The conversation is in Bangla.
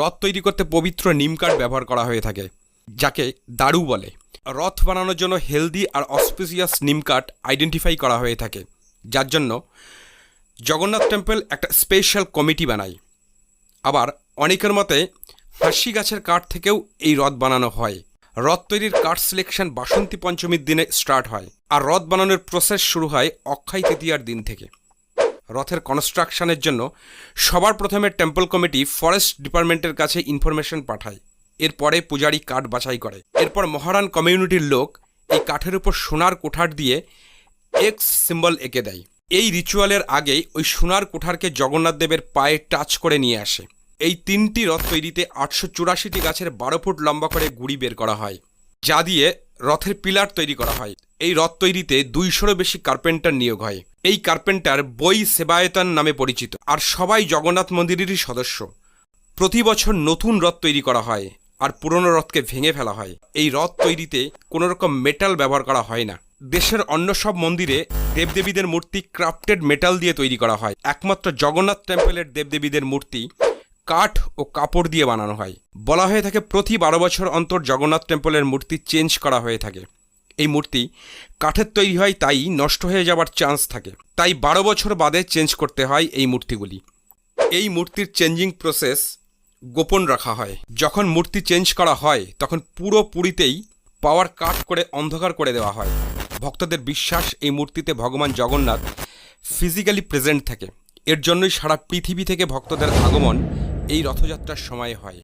রথ তৈরি করতে পবিত্র নিম কাঠ ব্যবহার করা হয়ে থাকে, যাকে দারু বলে। রথ বানানোর জন্য হেলদি আর অসপিসিয়াস নিম কাঠ আইডেন্টিফাই করা হয়ে থাকে, যার জন্য জগন্নাথ টেম্পল একটা স্পেশাল কমিটি বানায়। আবার অনেকের মতে, হাসি গাছের কাঠ থেকেও এই রথ বানানো হয়। রথ তৈরির কাঠ সিলেকশন বাসন্তী পঞ্চমীর দিনে স্টার্ট হয়, আর রথ বানানোর প্রসেস শুরু হয় অক্ষয় তৃতীয়ার দিন থেকে। রথের কনস্ট্রাকশনের জন্য সবার প্রথমে টেম্পল কমিটি ফরেস্ট ডিপার্টমেন্টের কাছে ইনফরমেশন পাঠায়। এরপরে পূজারি কাঠ বাছাই করে। এরপর মহারান কমিউনিটির লোক এই কাঠের উপর সোনার কোঠার দিয়ে এক্স সিম্বল এঁকে দেয়। এই রিচুয়ালের আগেই ওই সোনার কোঠারকে জগন্নাথ দেবের পায়ে টাচ করে নিয়ে আসে। এই তিনটি রথ তৈরিতে আটশো চুরাশিটি গাছের বারো ফুট লম্বা করে গুড়ি বের করা হয়, যা দিয়ে রথের পিলার তৈরি করা হয়। এই রথ তৈরিতে দুইশোরও বেশি কার্পেন্টার নিয়োগ হয়। এই কার্পেন্টার বই সেবায়তন নামে পরিচিত আর সবাই জগন্নাথ মন্দিরেরই সদস্য। প্রতি বছর নতুন রথ তৈরি করা হয় আর পুরনো রথকে ভেঙে ফেলা হয়। এই রথ তৈরিতে কোনো রকম মেটাল ব্যবহার করা হয় না। দেশের অন্য সব মন্দিরে দেবদেবীদের মূর্তি ক্রাফটেড মেটাল দিয়ে তৈরি করা হয়। একমাত্র জগন্নাথ টেম্পলের দেবদেবীদের মূর্তি কাঠ ও কাপড় দিয়ে বানানো হয়। বলা হয়ে থাকে প্রতি বারো বছর অন্তর জগন্নাথ টেম্পলের মূর্তি চেঞ্জ করা হয়ে থাকে। এই মূর্তি কাঠের তৈরি হয় তাই নষ্ট হয়ে যাওয়ার চান্স থাকে। তাই বারো বছর বাদে চেঞ্জ করতে হয় এই মূর্তিগুলি। এই মূর্তির চেঞ্জিং প্রসেস গোপন রাখা হয়। যখন মূর্তি চেঞ্জ করা হয়, তখন পুরো পুরীতেই পাওয়ার কাট করে অন্ধকার করে দেওয়া হয়। ভক্তদের বিশ্বাস, এই মূর্তিতে ভগবান জগন্নাথ ফিজিক্যালি প্রেজেন্ট থাকে। এর জন্যই সারা পৃথিবী থেকে ভক্তদের আগমন এই রথযাত্রার সময় হয়।